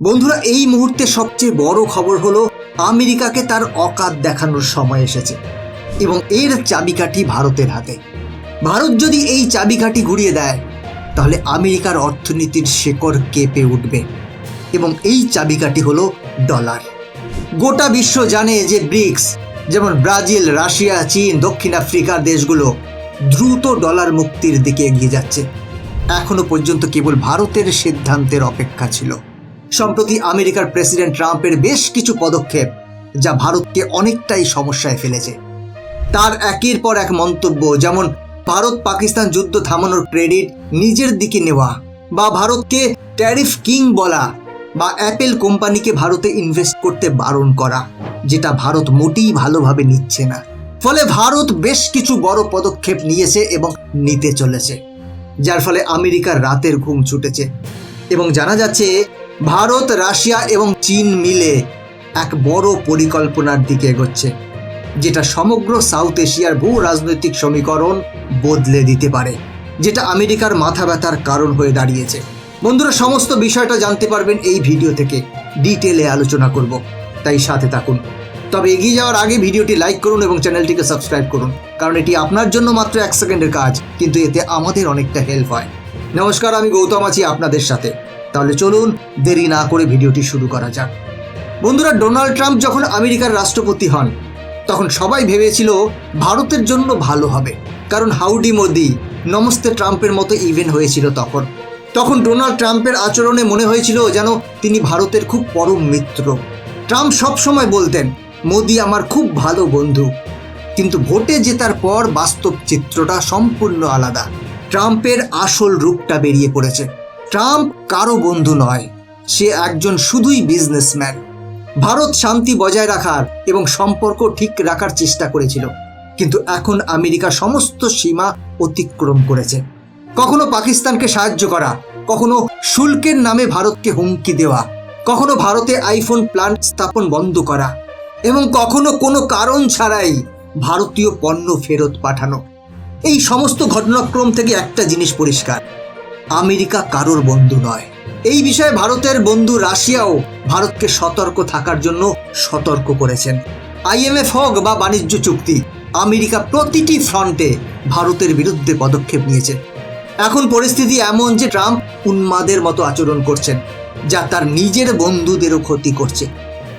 বন্ধুরা, এই মুহূর্তে সবচেয়ে বড় খবর হলো আমেরিকাকে তার অকাত দেখানোর সময় এসেছে এবং এর চাবিকাঠি ভারতের হাতে। ভারত যদি এই চাবিকাঠি ঘুরিয়ে দেয়, তাহলে আমেরিকার অর্থনীতির শেকড় কেঁপে উঠবে এবং এই চাবিকাঠি হলো ডলার। গোটা বিশ্ব জানে যে ব্রিক্স, যেমন ব্রাজিল, রাশিয়া, চীন, দক্ষিণ আফ্রিকার দেশগুলো দ্রুত ডলার মুক্তির দিকে এগিয়ে যাচ্ছে। এখনও পর্যন্ত কেবল ভারতের সিদ্ধান্তের অপেক্ষা ছিল। সম্প্রতি আমেরিকার প্রেসিডেন্ট ট্রাম্পের বেশ কিছু পদক্ষেপ যা ভারতকে অনেকটাই সমস্যায় ফেলেছে। তার একের পর এক মন্তব্য যেমন, ভারত পাকিস্তান যুদ্ধ থামানোর ক্রেডিট নিজের দিকে নেওয়া বা ভারতকে ট্যারিফ কিং বলা বা অ্যাপেল কোম্পানিকে ভারতে ইনভেস্ট করতে বারণ করা, যেটা ভারত মোটেই ভালোভাবে নিচ্ছে না। ফলে ভারত বেশ কিছু বড় পদক্ষেপ নিয়েছে এবং নিতে চলেছে, যার ফলে আমেরিকার রাতের ঘুম ছুটেছে। এবং জানা যাচ্ছে ভারত, রাশিয়া এবং চীন মিলে এক বড় পরিকল্পনার দিকে এগোচ্ছে, যেটা সমগ্র সাউথ এশিয়ার ভূ রাজনৈতিক সমীকরণ বদলে দিতে পারে, যেটা আমেরিকার মাথা ব্যথার কারণ হয়ে দাঁড়িয়েছে। বন্ধুরা, সমস্ত বিষয়টা জানতে পারবেন এই ভিডিও থেকে। ডিটেলে আলোচনা করব, তাই সাথে থাকুন। তবে এগিয়ে যাওয়ার আগে ভিডিওটি লাইক করুন এবং চ্যানেলটিকে সাবস্ক্রাইব করুন, কারণ এটি আপনার জন্য মাত্র এক সেকেন্ডের কাজ, কিন্তু এতে আমাদের অনেকটা হেল্প হয়। নমস্কার, আমি গৌতম আছি আপনাদের সাথে। তাহলে চলুন দেরি না করে ভিডিওটি শুরু করা যাক। বন্ধুরা, ডোনাল্ড ট্রাম্প যখন আমেরিকার রাষ্ট্রপতি হন, তখন সবাই ভেবেছিল ভারতের জন্য ভালো হবে। কারণ হাউডি মোদি নমস্তে ট্রাম্পের মতো ইভেন্ট হয়েছিল তখন। তখন ডোনাল্ড ট্রাম্পের আচরণে মনে হয়েছিল যেন তিনি ভারতের খুব পরম মিত্র। ট্রাম্প সবসময় বলতেন, মোদি আমার খুব ভালো বন্ধু। কিন্তু ভোটে জেতার পর বাস্তব চিত্রটা সম্পূর্ণ আলাদা। ট্রাম্পের আসল রূপটা বেরিয়ে পড়েছে। ট্রাম্প কারও বন্ধু নয়, সে একজন শুধুই বিজনেসম্যান ভারত শান্তি বজায় রাখার এবং সম্পর্ক ঠিক রাখার চেষ্টা করেছিল, কিন্তু এখন আমেরিকা সমস্ত সীমা অতিক্রম করেছে। কখনো পাকিস্তানকে সাহায্য করা, কখনো শুল্কের নামে ভারতকে হুমকি দেওয়া, কখনো ভারতে আইফোন প্লান্ট স্থাপন বন্ধ করা, এবং কখনো কোনো কারণ ছাড়াই ভারতীয় পণ্য ফেরত পাঠানো। এই সমস্ত ঘটনাক্রম থেকে একটা জিনিস পরিষ্কার আমেরিকা কারোর বন্ধু নয়। এই বিষয়ে ভারতের বন্ধু রাশিয়াও ভারতকে সতর্ক থাকার জন্য সতর্ক করেছেন। আইএমএফ হোক বা বাণিজ্য চুক্তি, আমেরিকা প্রতিটি ফ্রন্টে ভারতের বিরুদ্ধে পদক্ষেপ নিয়েছে। এখন পরিস্থিতি এমন যে ট্রাম্প উন্মাদের মতো আচরণ করছেন, যা তার নিজের বন্ধুদেরও ক্ষতি করছে।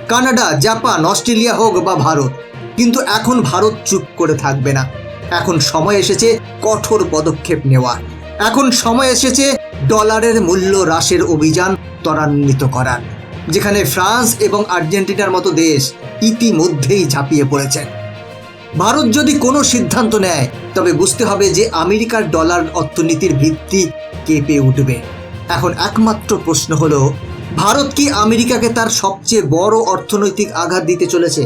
কানাডা, জাপান, অস্ট্রেলিয়া হোক বা ভারত, কিন্তু এখন ভারত চুপ করে থাকবে না। এখন সময় এসেছে কঠোর পদক্ষেপ নেওয়ার। এখন সময় এসেছে ডলারের মূল্য হ্রাসের অভিযান ত্বরান্বিত করার, যেখানে ফ্রান্স এবং আর্জেন্টিনার মতো দেশ ইতিমধ্যেই ঝাঁপিয়ে পড়েছে। ভারত যদি কোনো সিদ্ধান্ত নেয়, তবে বুঝতে হবে যে আমেরিকার ডলার অর্থনীতির ভিত্তি কেঁপে উঠবে। এখন একমাত্র প্রশ্ন হলো, ভারত কি আমেরিকাকে তার সবচেয়ে বড় অর্থনৈতিক আঘাত দিতে চলেছে?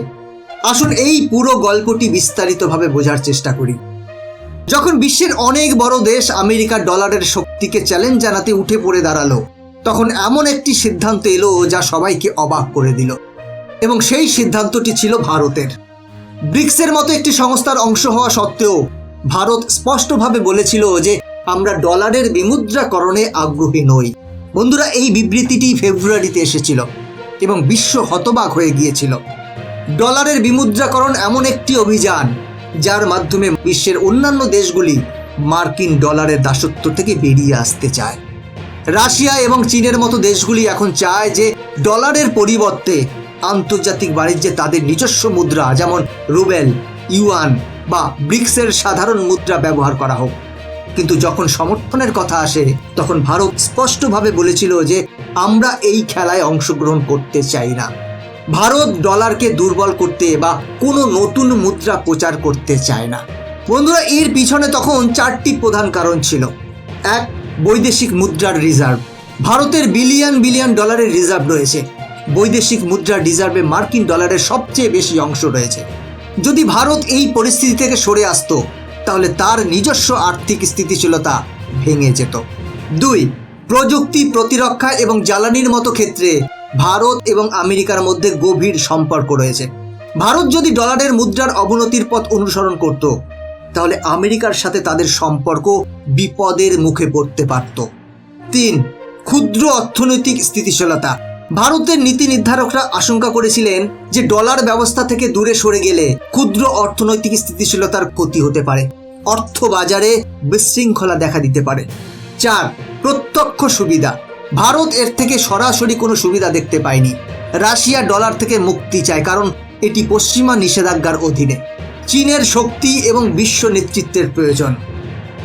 আসুন এই পুরো গল্পটি বিস্তারিতভাবে বোঝার চেষ্টা করি। যখন বিশ্বের অনেক বড় দেশ আমেরিকার ডলারের শক্তিকে চ্যালেঞ্জ জানাতে উঠে পড়ে দাঁড়াল, তখন এমন একটি সিদ্ধান্ত এলো যা সবাইকে অবাক করে দিল। এবং সেই সিদ্ধান্তটি ছিল ভারতের। ব্রিক্সের মতো একটি সংস্থার অংশ হওয়া সত্ত্বেও, ভারত স্পষ্টভাবে বলেছিল যে আমরা ডলারের বিমুদ্রাকরণে আগ্রহী নই। বন্ধুরা, এই বিবৃতিটি ফেব্রুয়ারিতে এসেছিল এবং বিশ্ব হতবাক হয়ে গিয়েছিল। ডলারের বিমুদ্রাকরণ এমন একটি অভিযান যার মাধ্যমে বিশ্বের অন্যান্য দেশগুলি মার্কিন ডলারের দাসত্ব থেকে বেরিয়ে আসতে চায়। রাশিয়া এবং চীনের মতো দেশগুলি এখন চায় যে ডলারের পরিবর্তে আন্তর্জাতিক বাণিজ্যে তাদের নিজস্ব মুদ্রা, যেমন রুবেল, ইউয়ান বা ব্রিক্সের সাধারণ মুদ্রা ব্যবহার করা হোক। কিন্তু যখন সমর্থনের কথা আসে, তখন ভারত স্পষ্টভাবে বলেছিল যে আমরা এই খেলায় অংশগ্রহণ করতে চাই না। ভারত ডলারকে দুর্বল করতে বা কোনো নতুন মুদ্রা প্রচার করতে চায় না। বন্ধুরা, এর পিছনে তখন চারটি প্রধান কারণ ছিল। এক, বৈদেশিক মুদ্রার রিজার্ভ। ভারতের বিলিয়ন বিলিয়ন ডলারের রিজার্ভ রয়েছে। বৈদেশিক মুদ্রার রিজার্ভে মার্কিন ডলারের সবচেয়ে বেশি অংশ রয়েছে। যদি ভারত এই পরিস্থিতি থেকে সরে আসতো, তাহলে তার নিজস্ব আর্থিক স্থিতিশীলতা ভেঙে যেত। দুই, প্রযুক্তি প্রতিরক্ষা এবং জ্বালানির মতো ক্ষেত্রে ভারত এবং আমেরিকার মধ্যে গভীর সম্পর্ক রয়েছে। ভারত যদি ডলারের মুদ্রার অবনতির পথ অনুসরণ করত, তাহলে আমেরিকার সাথে তাদের সম্পর্ক বিপদের মুখে পড়তে পারত। তিন, ক্ষুদ্র অর্থনৈতিক স্থিতিশীলতা। ভারতের নীতি নির্ধারকরা আশঙ্কা করেছিলেন যে ডলার ব্যবস্থা থেকে দূরে সরে গেলে ক্ষুদ্র অর্থনৈতিক স্থিতিশীলতার ক্ষতি হতে পারে। অর্থ বাজারে বিশৃঙ্খলা দেখা দিতে পারে। চার, প্রত্যক্ষ সুবিধা। ভারত এর থেকে সরাসরি কোনো সুবিধা দেখতে পায়নি। রাশিয়া ডলার থেকে মুক্তি চায়, কারণ এটি পশ্চিমা নিষেধাজ্ঞার অধীনে। চীনের শক্তি এবং বিশ্ব নেতৃত্বের প্রয়োজন।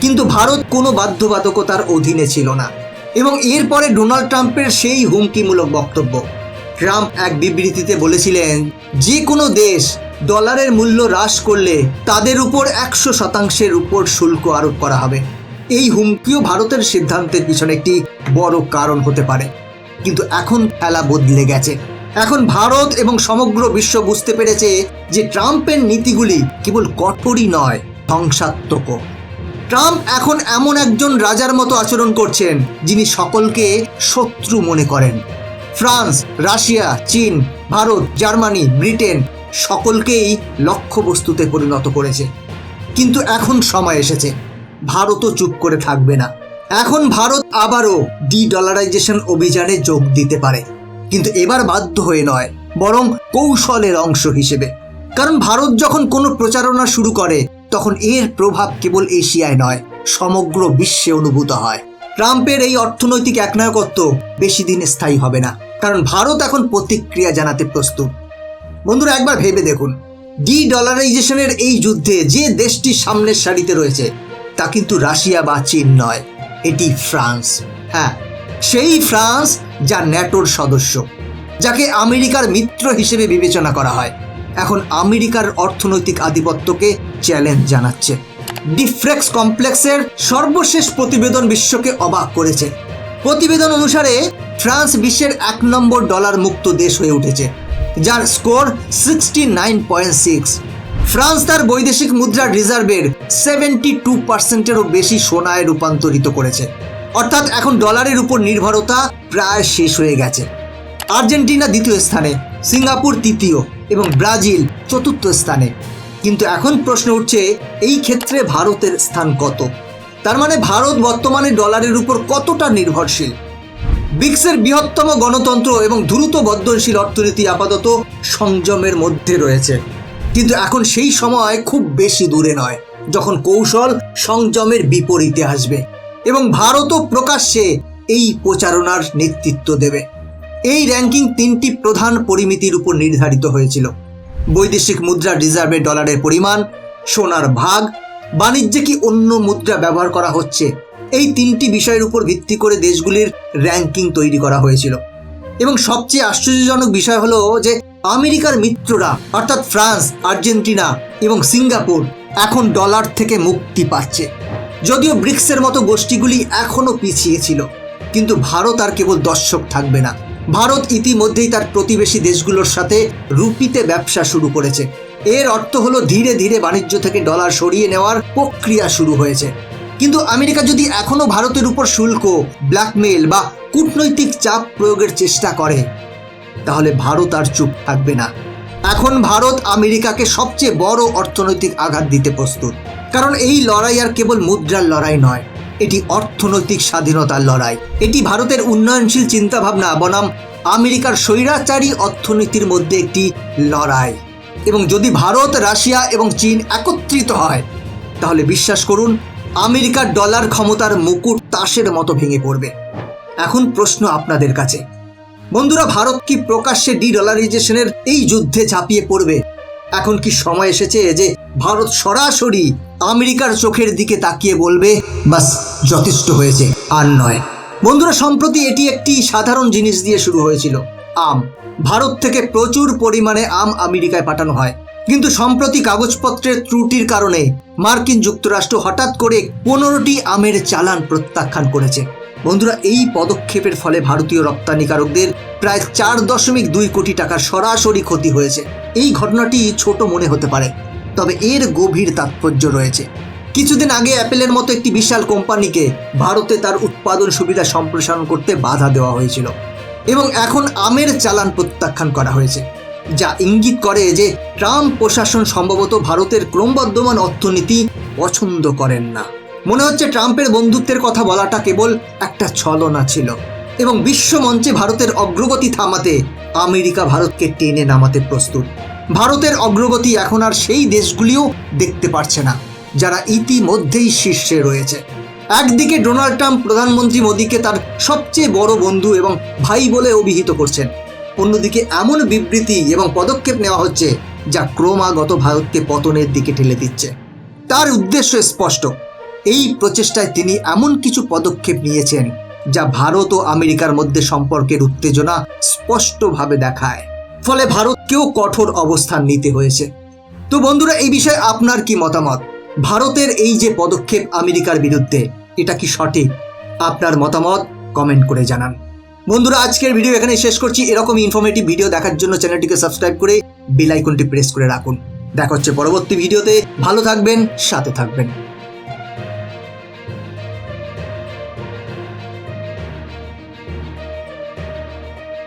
কিন্তু ভারত কোনো বাধ্যবাধকতার অধীনে ছিল না। এবং এরপরে ডোনাল্ড ট্রাম্পের সেই হুমকিমূলক বক্তব্য। ট্রাম্প এক বিবৃতিতে বলেছিলেন, যে কোনো দেশ ডলারের মূল্য হ্রাস করলে তাদের উপর একশো শতাংশের উপর শুল্ক আরোপ করা হবে। এই হুমকিও ভারতের সিদ্ধান্তের পিছনে একটি বড় কারণ হতে পারে। কিন্তু এখন খেলা বদলে গেছে। এখন ভারত এবং সমগ্র বিশ্ব বুঝতে পেরেছে যে ট্রাম্পের নীতিগুলি কেবল কঠোরই নয় ধ্বংসাত্মকও ট্রাম্প এখন এমন একজন রাজার মতো আচরণ করছেন, যিনি সকলকে শত্রু মনে করেন। ফ্রান্স, রাশিয়া, চীন, ভারত, জার্মানি, ব্রিটেন সকলকেই লক্ষ্যবস্তুতে পরিণত করেছে। কিন্তু এখন সময় এসেছে। ভারতও চুপ করে থাকবে না। এখন ভারত আবারও ডি ডলারাইজেশন অভিযানে যোগ দিতে পারে। কিন্তু এবার বাধ্য হয়ে নয়, বরং কৌশলের অংশ হিসেবে। কারণ ভারত যখন কোনো প্রচারণা শুরু করে, তখন এর প্রভাব কেবল এশিয়ায় নয়, সমগ্র বিশ্বে অনুভূত হয়। ট্রাম্পের এই অর্থনৈতিক একনায়কত্ব বেশি দিন স্থায়ী হবে না, কারণ ভারত এখন প্রতিক্রিয়া জানাতে প্রস্তুত। বন্ধুরা, একবার ভেবে দেখুন ডি ডলারাইজেশনের এই যুদ্ধে যে দেশটি সামনের সারিতে রয়েছে তা কিন্তু রাশিয়া বা চীন নয়, এটি ফ্রান্স। হ্যাঁ সেই ফ্রান্স যা ন্যাটোর সদস্য, যাকে আমেরিকার মিত্র হিসেবে বিবেচনা করা হয়। এখন আমেরিকার অর্থনৈতিক আধিপত্যকে চ্যালেঞ্জ জানাচ্ছে। ডিফ্রেক্স কমপ্লেক্সের সর্বশেষ প্রতিবেদন বিশ্বকে অবাক করেছে। প্রতিবেদন অনুসারে, ফ্রান্স বিশ্বের এক নম্বর ডলার মুক্ত দেশ হয়ে উঠেছে, যার score sixty nine point six. France তার বৈদেশিক মুদ্রার রিজার্ভের সেভেন্টি টু পার্সেন্টেরও বেশি সোনায় রূপান্তরিত করেছে। অর্থাৎ এখন ডলারের উপর নির্ভরতা প্রায় শেষ হয়ে গেছে। আর্জেন্টিনা দ্বিতীয় স্থানে, সিঙ্গাপুর তৃতীয় এবং ব্রাজিল চতুর্থ স্থানে। কিন্তু এখন প্রশ্ন উঠছে, এই ক্ষেত্রে ভারতের স্থান কত? তার মানে ভারত বর্তমানে ডলারের উপর কতটা নির্ভরশীল? ব্রিক্সের বৃহত্তম গণতন্ত্র এবং দ্রুত বর্ধনশীল অর্থনীতি আপাতত সংযমের মধ্যে রয়েছে। কিন্তু এখন সেই সময় খুব বেশি দূরে নয়। যখন কৌশল সংযমের বিপরীতে আসবে এবং ভারতও প্রকাশ্যে এই প্রচারণার নেতৃত্ব দেবে। এই র্যাঙ্কিং তিনটি প্রধান পরিমিতির উপর নির্ধারিত হয়েছিল। বৈদেশিক মুদ্রা রিজার্ভে ডলারের পরিমাণ, সোনার ভাগ, বাণিজ্যে কি অন্য মুদ্রা ব্যবহার করা হচ্ছে, এই তিনটি বিষয়ের উপর ভিত্তি করে দেশগুলির র্যাঙ্কিং তৈরি করা হয়েছিল। এবং সবচেয়ে আশ্চর্যজনক বিষয় হলো যে আমেরিকার মিত্ররা, অর্থাৎ ফ্রান্স, আর্জেন্টিনা এবং সিঙ্গাপুর এখন ডলার থেকে মুক্তি পাচ্ছে। যদিও ব্রিক্সের মতো গোষ্ঠীগুলি এখনও পিছিয়ে ছিল, কিন্তু ভারত আর কেবল দর্শক থাকবে না। ভারত ইতিমধ্যেই তার প্রতিবেশী দেশগুলোর সাথে রুপিতে ব্যবসা শুরু করেছে। এর অর্থ হলো ধীরে ধীরে বাণিজ্য থেকে ডলার সরিয়ে নেওয়ার প্রক্রিয়া শুরু হয়েছে। কিন্তু আমেরিকা যদি এখনও ভারতের উপর শুল্ক ব্ল্যাকমেল বা কূটনৈতিক চাপ প্রয়োগের চেষ্টা করে, তাহলে ভারত আর চুপ থাকবে না। এখন ভারত আমেরিকাকে সবচেয়ে বড় অর্থনৈতিক আঘাত দিতে প্রস্তুত। কারণ এই লড়াই আর কেবল মুদ্রার লড়াই নয়, এটি অর্থনৈতিক স্বাধীনতার লড়াই। এটি ভারতের উন্নয়নশীল চিন্তাভাবনা বনাম আমেরিকার স্বৈরাচারী অর্থনীতির মধ্যে একটি লড়াই। এবং যদি ভারত, রাশিয়া এবং চীন একত্রিত হয়, তাহলে বিশ্বাস করুন, আমেরিকার ডলার ক্ষমতার মুকুট তাসের মতো ভেঙে পড়বে। এখন প্রশ্ন আপনাদের কাছে বন্ধুরা, ভারত কি প্রকাশ্যে ডি ডলারাইজেশনের এই যুদ্ধে ঝাঁপিয়ে পড়বে? এখন কি সময় এসেছে যে ভারত সরাসরি আমেরিকার চোখের দিকে তাকিয়ে বলবে, বাস, যথেষ্ট হয়েছে, আর নয় বন্ধুরা, সম্প্রতি এটি একটি সাধারণ জিনিস দিয়ে শুরু হয়েছিল, আম। ভারত থেকে প্রচুর পরিমাণে আম আমেরিকায় পাঠানো হয়। কিন্তু সম্প্রতি কাগজপত্রের ত্রুটির কারণে মার্কিন যুক্তরাষ্ট্র হঠাৎ করে পনেরোটি আমের চালান প্রত্যাখ্যান করেছে। বন্ধুরা, এই পদক্ষেপের ফলে ভারতীয় রপ্তানিকারকদের প্রায় চার দশমিক দুই কোটি টাকার সরাসরি ক্ষতি হয়েছে। এই ঘটনাটি ছোট মনে হতে পারে, তবে এর গভীর তাৎপর্য রয়েছে। কিছুদিন আগে অ্যাপেলের মতো একটি বিশাল কোম্পানিকে ভারতে তার উৎপাদন সুবিধা সম্প্রসারণ করতে বাধা দেওয়া হয়েছিল এবং এখন আমের চালান প্রত্যাখ্যান করা হয়েছে, যা ইঙ্গিত করে যে ট্রাম্প প্রশাসন সম্ভবত ভারতের ক্রমবর্ধমান অর্থনীতি পছন্দ করেন না। মনে হচ্ছে ট্রাম্পের বন্ধুত্বের কথা বলাটা কেবল একটা ছলনা ছিল। এবং বিশ্ব মঞ্চে ভারতের অগ্রগতি থামাতে আমেরিকা ভারতকে টেনে নামাতে প্রস্তুত। ভারতের অগ্রগতি এখন আর সেই দেশগুলিও দেখতে পারছে না, যারা ইতিমধ্যেই শীর্ষে রয়েছে। একদিকে ডোনাল্ড ট্রাম্প প্রধানমন্ত্রী মোদীকে তার সবচেয়ে বড় বন্ধু এবং ভাই বলে অভিহিত করছেন। অন্যদিকে এমন বিবৃতি এবং পদক্ষেপ নেওয়া হচ্ছে যা ক্রমাগত ভারতকে পতনের দিকে ঠেলে দিচ্ছে। তার উদ্দেশ্য স্পষ্ট এই প্রচেষ্টায় তিনি এমন কিছু পদক্ষেপ নিয়েছেন যা ভারত ও আমেরিকার মধ্যে সম্পর্কের উত্তেজনা স্পষ্টভাবে দেখায়। ফলে ভারতকেও কঠোর অবস্থান নিতে হয়েছে। তো বন্ধুরা, এই বিষয়ে আপনার কি মতামত? ভারতের এই যে পদক্ষেপ আমেরিকার বিরুদ্ধে, এটা কি সঠিক? আপনার মতামত কমেন্ট করে জানান। বন্ধুরা, আজকের ভিডিও এখানে শেষ করছি। এরকম ইনফরমেটিভ ভিডিও দেখার জন্য চ্যানেলটিকে সাবস্ক্রাইব করে বেল আইকনটি প্রেস করে রাখুন। দেখা হচ্ছে পরবর্তী ভিডিওতে ভালো থাকবেন, সাথে থাকবেন।